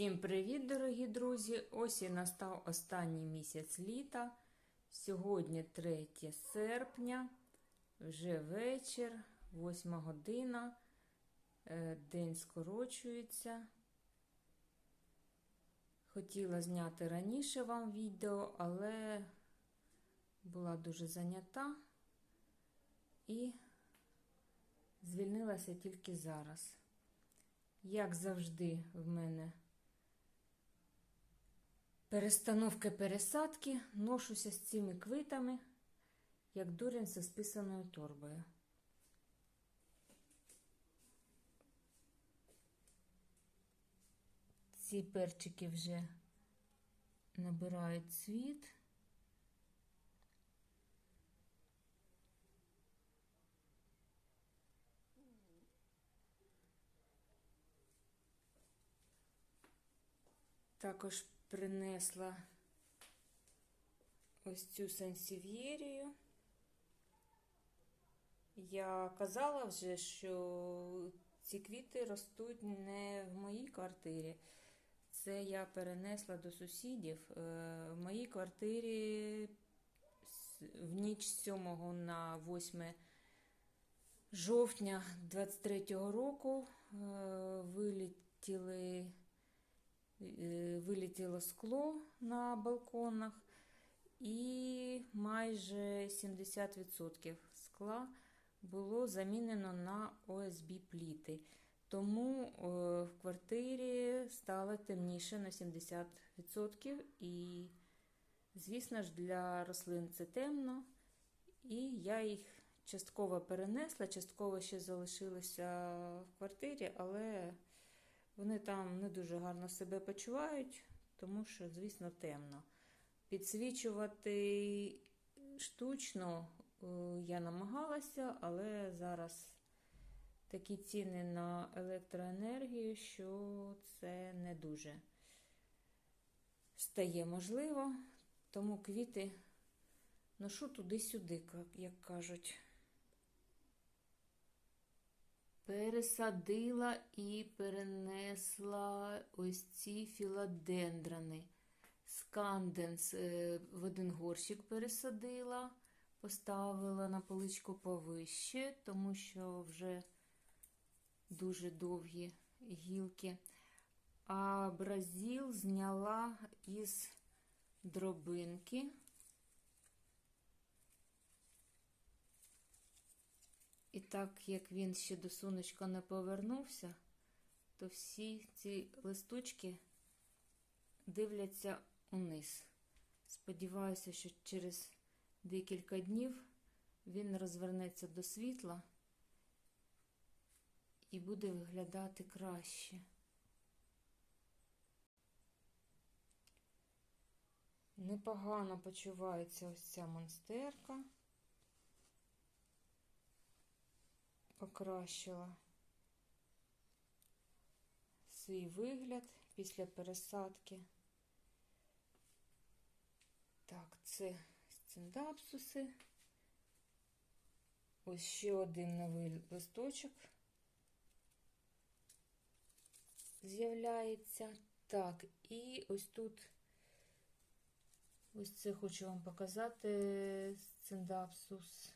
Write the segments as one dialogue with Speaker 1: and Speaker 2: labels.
Speaker 1: Всім привіт, дорогі друзі! Ось і настав останній місяць літа. Сьогодні 3 серпня, вже вечір, 8 година. Е, День скорочується. Хотіла зняти раніше вам відео, але була дуже зайнята і звільнилася тільки зараз. Як завжди, в мене перестановки пересадки, ношуся з цими квитами, як дурень зі списаною торбою. Ці перчики вже набирають цвіт. Також принесла ось цю сансів'єрію. Я казала вже, що ці квіти ростуть не в моїй квартирі. Це я перенесла до сусідів. Е, В моїй квартирі в ніч з 7 на 8 жовтня 23-го року е, вилетіли вилетіло скло на балконах, і майже 70% скла було замінено на ОСБ пліти. Тому в квартирі стало темніше на 70%. І, звісно ж, для рослин це темно. І я їх частково перенесла, частково ще залишилися в квартирі, але вони там не дуже гарно себе почувають, тому що, звісно, темно. Підсвічувати штучно я намагалася, але зараз такі ціни на електроенергію, що це не дуже стає можливо, тому квіти ношу туди-сюди, як кажуть. Пересадила і перенесла ось ці філодендрони. Сканденс в один горщик пересадила, поставила на поличку повище, тому що вже дуже довгі гілки. А бразіл зняла із дробинки. І так як він ще до сонечка не повернувся, то всі ці листочки дивляться униз. Сподіваюся, що через декілька днів він розвернеться до світла і буде виглядати краще. Непогано почувається ось ця монстерка. Покращила свій вигляд після пересадки. Так, це сциндапсуси. Ось ще один новий листочок з'являється. Так, і ось тут, ось це хочу вам показати сциндапсус.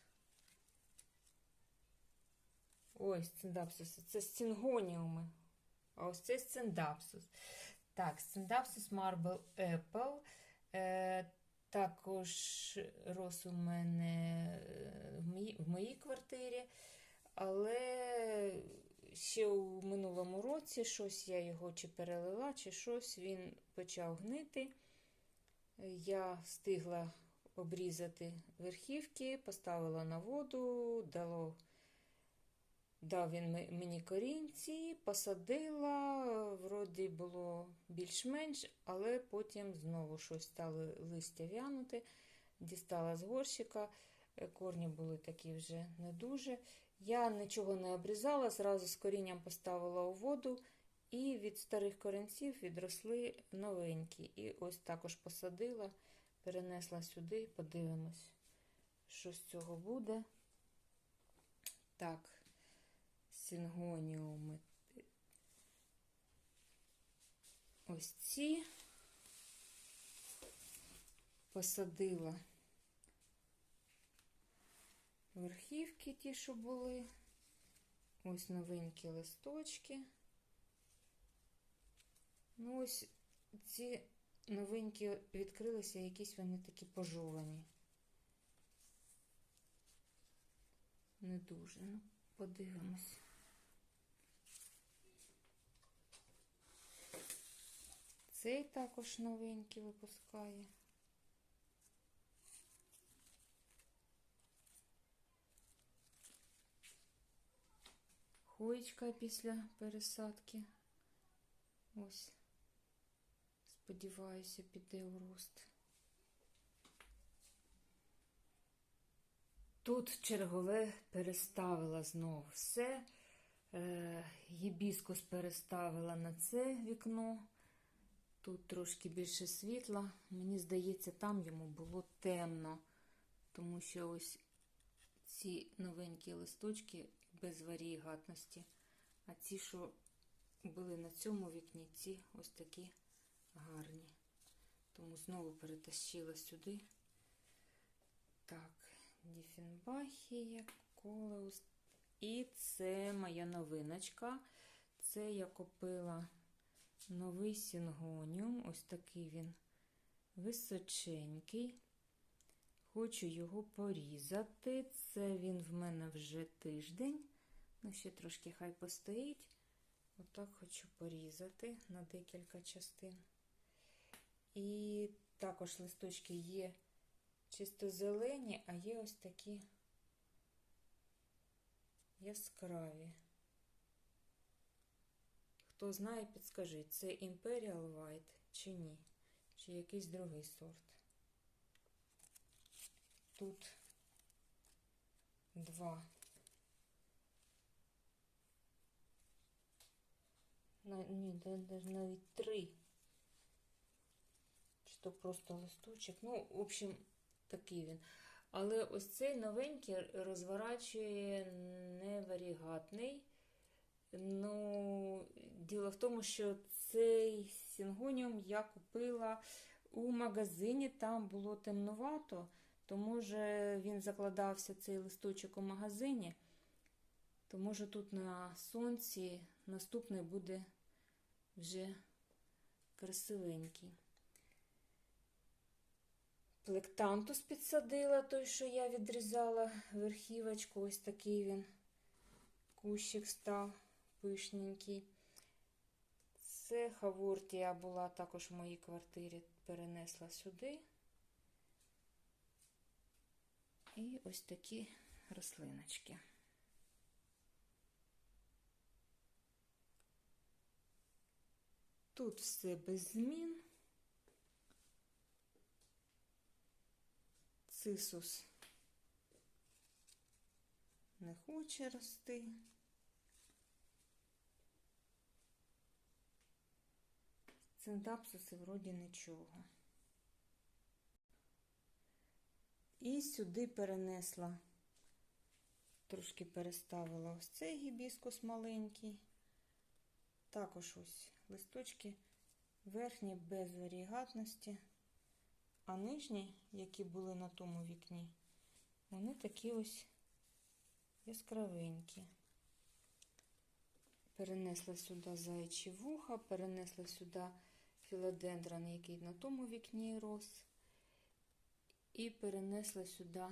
Speaker 1: Ой, сциндапсус. Це стінгоніуми. А ось це сциндапсус. Так, сциндапсус Marble Apple. Е, Також рос у мене е, в моїй, в моїй квартирі. Але ще у минулому році щось я його чи перелила, чи щось він почав гнити. Я встигла обрізати верхівки, поставила на воду, дало. Дав він мені корінці, посадила, вроді було більш-менш, але потім знову щось стало листя в'янути, дістала з горщика, е, корні були такі вже не дуже. Я нічого не обрізала, зразу з корінням поставила у воду, і від старих корінців відросли новенькі. І ось також посадила, перенесла сюди, подивимось, що з цього буде. Так сингоніуми. ось ці посадила верхівки ті, що були. Ось новенькі листочки. Ну, ось ці новенькі відкрилися, якісь вони такі пожовані. Не дуже. Ну, подивимось. Цей також новенький випускає. Хоєчка після пересадки. Ось. Сподіваюся, піде у рост. Тут чергове переставила знову все. Е, Гібіскус переставила на це вікно. Тут трошки більше світла. Мені здається, там йому було темно, тому що ось ці новенькі листочки без варігатності. А ці, що були на цьому вікні, ці ось такі гарні. Тому знову перетащила сюди. Так, Діфенбахія, Колеус. І це моя новиночка. Це я купила новий сінгоніум. Ось такий він височенький. Хочу його порізати. Це він в мене вже тиждень. Ну, ще трошки хай постоїть. Отак хочу порізати на декілька частин. І також листочки є чисто зелені, а є ось такі яскраві. Хто знає, підскажіть, це Imperial White чи ні? Чи якийсь другий сорт. Тут два. Ні, навіть три. Чи то просто листочок. Ну, в общем, такий він. Але ось цей новенький розворачує неварігатний. Ну, діло в тому, що цей сінгоніум я купила у магазині, там було темнувато, то може він закладався цей листочок у магазині, то може тут на сонці наступний буде вже красивенький. Плектантус підсадила, той, що я відрізала верхівочку, ось такий він кущик став пишненький. Це хавортія була також в моїй квартирі, перенесла сюди. І ось такі рослиночки. Тут все без змін. Цисус не хоче рости. Цинтапсуси вроді нічого. І сюди перенесла, трошки переставила ось цей гібіскус маленький. Також ось листочки верхні без варігатності, а нижні, які були на тому вікні, вони такі ось яскравенькі. Перенесла сюди зайчі вуха, перенесла сюди філодендрон, який на тому вікні рос, і перенесла сюди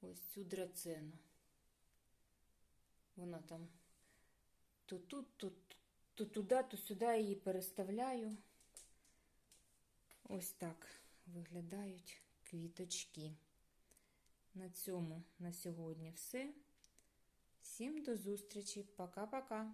Speaker 1: ось цю драцену. Вона там то тут, то, то туди, то сюди її переставляю. Ось так виглядають квіточки. На цьому на сьогодні все. Всім до зустрічі. Пока-пока.